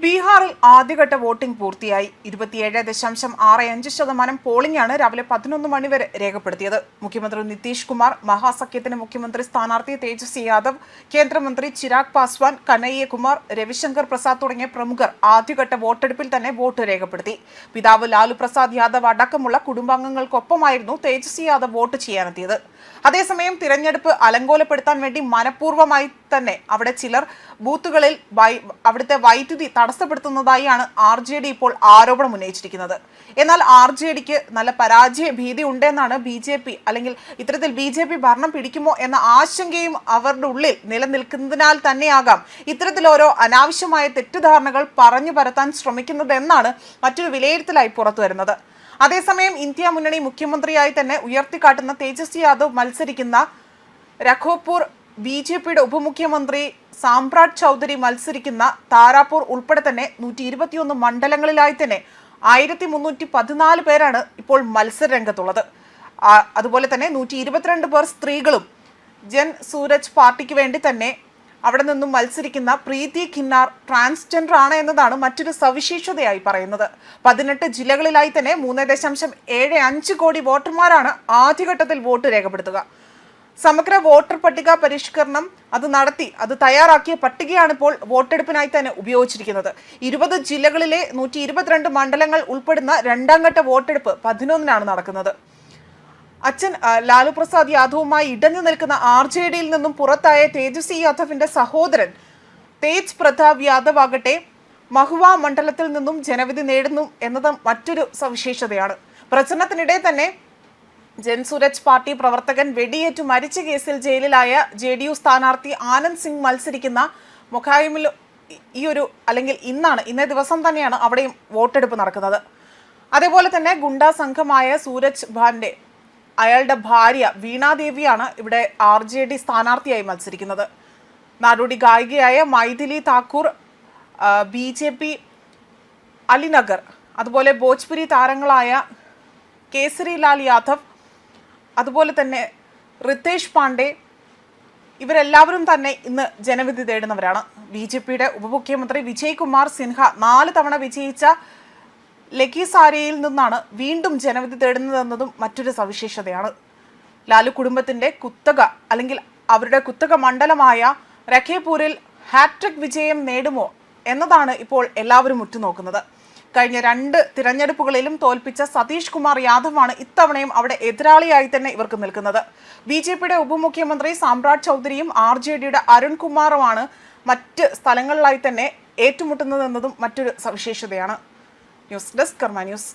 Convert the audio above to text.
be ബീഹാറിൽ ആദ്യഘട്ട voting പൂർത്തിയായി. ഇരുപത്തിയേഴ് ദശാംശം ആറ് അഞ്ച് ശതമാനം പോളിംഗാണ് രാവിലെ പതിനൊന്ന് മണിവരെ രേഖപ്പെടുത്തിയത്. മുഖ്യമന്ത്രി നിതീഷ് കുമാർ മഹാസഖ്യത്തിന് മുഖ്യമന്ത്രി സ്ഥാനാർത്ഥി തേജസ്വി യാദവ് കേന്ദ്രമന്ത്രി ചിരാഗ് പാസ്വാൻ കനയ്യകുമാർ രവിശങ്കർ പ്രസാദ് തുടങ്ങിയ പ്രമുഖർ ആദ്യഘട്ട വോട്ടെടുപ്പിൽ തന്നെ വോട്ട് രേഖപ്പെടുത്തി. പിതാവ് ലാലു പ്രസാദ് യാദവ് അടക്കമുള്ള കുടുംബാംഗങ്ങൾക്കൊപ്പമായിരുന്നു തേജസ്വി യാദവ് വോട്ട് ചെയ്യാനെത്തിയത്. അതേസമയം തിരഞ്ഞെടുപ്പ് അലങ്കോലപ്പെടുത്താൻ വേണ്ടി മനഃപൂർവമായി തന്നെ അവിടെ ചിലർ ബൂത്തുകളിൽ അവിടുത്തെ വൈദ്യുതി തടസ്സപ്പെടുത്തുന്നതായാണ് ആർ ജെ ഡി ഇപ്പോൾ ആരോപണം ഉന്നയിച്ചിരിക്കുന്നത്. എന്നാൽ ആർ ജെ ഡിക്ക് നല്ല പരാജയ ഭീതി ഉണ്ടെന്നാണ് ബി ജെ പി അല്ലെങ്കിൽ ഇത്തരത്തിൽ ബി ജെ പി ഭരണം പിടിക്കുമോ എന്ന ആശങ്കയും അവരുടെ ഉള്ളിൽ നിലനിൽക്കുന്നതിനാൽ തന്നെയാകാം ഇത്തരത്തിൽ ഓരോ അനാവശ്യമായ തെറ്റിദ്ധാരണകൾ പറഞ്ഞു പരത്താൻ ശ്രമിക്കുന്നതെന്നാണ് മറ്റൊരു വിലയിരുത്തലായി പുറത്തു വരുന്നത്. അതേസമയം ഇന്ത്യ മുന്നണി മുഖ്യമന്ത്രിയായി തന്നെ ഉയർത്തിക്കാട്ടുന്ന തേജസ്വി യാദവ് മത്സരിക്കുന്ന രഘോപൂർ ബി ജെ പിയുടെ ഉപമുഖ്യമന്ത്രി സാമ്രാട് ചൗധരി മത്സരിക്കുന്ന താരാപൂർ ഉൾപ്പെടെ തന്നെ നൂറ്റി ഇരുപത്തിയൊന്ന് മണ്ഡലങ്ങളിലായി തന്നെ ആയിരത്തി മുന്നൂറ്റി പതിനാല് പേരാണ് ഇപ്പോൾ മത്സര രംഗത്തുള്ളത് അതുപോലെ തന്നെ നൂറ്റി ഇരുപത്തിരണ്ട് പേർ സ്ത്രീകളും ജൻ സൂരജ് പാർട്ടിക്ക് വേണ്ടി തന്നെ അവിടെ നിന്നും മത്സരിക്കുന്ന പ്രീതി ഖിന്നാർ ട്രാൻസ്ജെൻഡർ ആണ് എന്നതാണ് മറ്റൊരു സവിശേഷതയായി പറയുന്നത്. പതിനെട്ട് ജില്ലകളിലായി തന്നെ മൂന്ന് ദശാംശം ഏഴ് അഞ്ച് കോടി വോട്ടർമാരാണ് ആദ്യഘട്ടത്തിൽ വോട്ട് രേഖപ്പെടുത്തുക. സമഗ്ര വോട്ടർ പട്ടിക പരിഷ്കരണം അത് നടത്തി അത് തയ്യാറാക്കിയ പട്ടികയാണ് ഇപ്പോൾ വോട്ടെടുപ്പിനായി തന്നെ ഉപയോഗിച്ചിരിക്കുന്നത്. ഇരുപത് ജില്ലകളിലെ നൂറ്റി ഇരുപത്തിരണ്ട് മണ്ഡലങ്ങൾ ഉൾപ്പെടുന്ന രണ്ടാം ഘട്ട വോട്ടെടുപ്പ് പതിനൊന്നിനാണ് നടക്കുന്നത്. അച്ഛൻ ലാലു പ്രസാദ് യാദവുമായി ഇടഞ്ഞു നിൽക്കുന്ന ആർ ജെ ഡിയിൽ നിന്നും പുറത്തായ തേജസ്വി യാദവിന്റെ സഹോദരൻ തേജ് പ്രതാപ് യാദവ് ആകട്ടെ മഹുവ മണ്ഡലത്തിൽ നിന്നും ജനവിധി നേടുന്നു എന്നത് മറ്റൊരു സവിശേഷതയാണ്. പ്രചരണത്തിനിടെ തന്നെ ജൻ സൂരജ് പാർട്ടി പ്രവർത്തകൻ വെടിയേറ്റു മരിച്ച കേസിൽ ജയിലിലായ ജെ ഡി യു സ്ഥാനാർത്ഥി ആനന്ദ് സിംഗ് മത്സരിക്കുന്ന മൊഖായിമിൽ ഈ ഒരു അല്ലെങ്കിൽ ഇന്നാണ് ഇന്നേ ദിവസം തന്നെയാണ് അവിടെയും വോട്ടെടുപ്പ് നടക്കുന്നത്. അതേപോലെ തന്നെ ഗുണ്ടാ സംഘമായ സൂരജ് ഭാന്റെ അയാളുടെ ഭാര്യ വീണാദേവിയാണ് ഇവിടെ ആർ ജെ ഡി സ്ഥാനാർത്ഥിയായി മത്സരിക്കുന്നത്. നാടോടി ഗായികയായ Maithili Thakur B J P Alinagar അതുപോലെ ഭോജ്പുരി താരങ്ങളായ കേസരി ലാൽ യാദവ് അതുപോലെ തന്നെ റിതേഷ് പാണ്ഡെ ഇവരെല്ലാവരും തന്നെ ഇന്ന് ജനവിധി തേടുന്നവരാണ്. ബി ജെ പിയുടെ ഉപമുഖ്യമന്ത്രി വിജയ് കുമാർ സിൻഹ നാല് തവണ വിജയിച്ച ലക്കിസാരയിൽ നിന്നാണ് വീണ്ടും ജനവിധി തേടുന്നതെന്നതും മറ്റൊരു സവിശേഷതയാണ്. ലാലു കുടുംബത്തിന്റെ കുത്തക അല്ലെങ്കിൽ അവരുടെ കുത്തക മണ്ഡലമായ രഖേപൂരിൽ ഹാട്രിക് വിജയം നേടുമോ എന്നതാണ് ഇപ്പോൾ എല്ലാവരും ഉറ്റുനോക്കുന്നത്. കഴിഞ്ഞ രണ്ട് തിരഞ്ഞെടുപ്പുകളിലും തോൽപ്പിച്ച സതീഷ് കുമാർ യാദവാണ് ഇത്തവണയും അവിടെ എതിരാളിയായി തന്നെ ഇവർക്ക് നിൽക്കുന്നത്. ബി ജെ പിയുടെ ഉപമുഖ്യമന്ത്രി സാമ്രാട് ചൗധരിയും ആർ ജെ ഡിയുടെ അരുൺകുമാറുമാണ് മറ്റ് സ്ഥലങ്ങളിലായി തന്നെ ഏറ്റുമുട്ടുന്നതെന്നതും മറ്റൊരു സവിശേഷതയാണ്. News desk Karma news.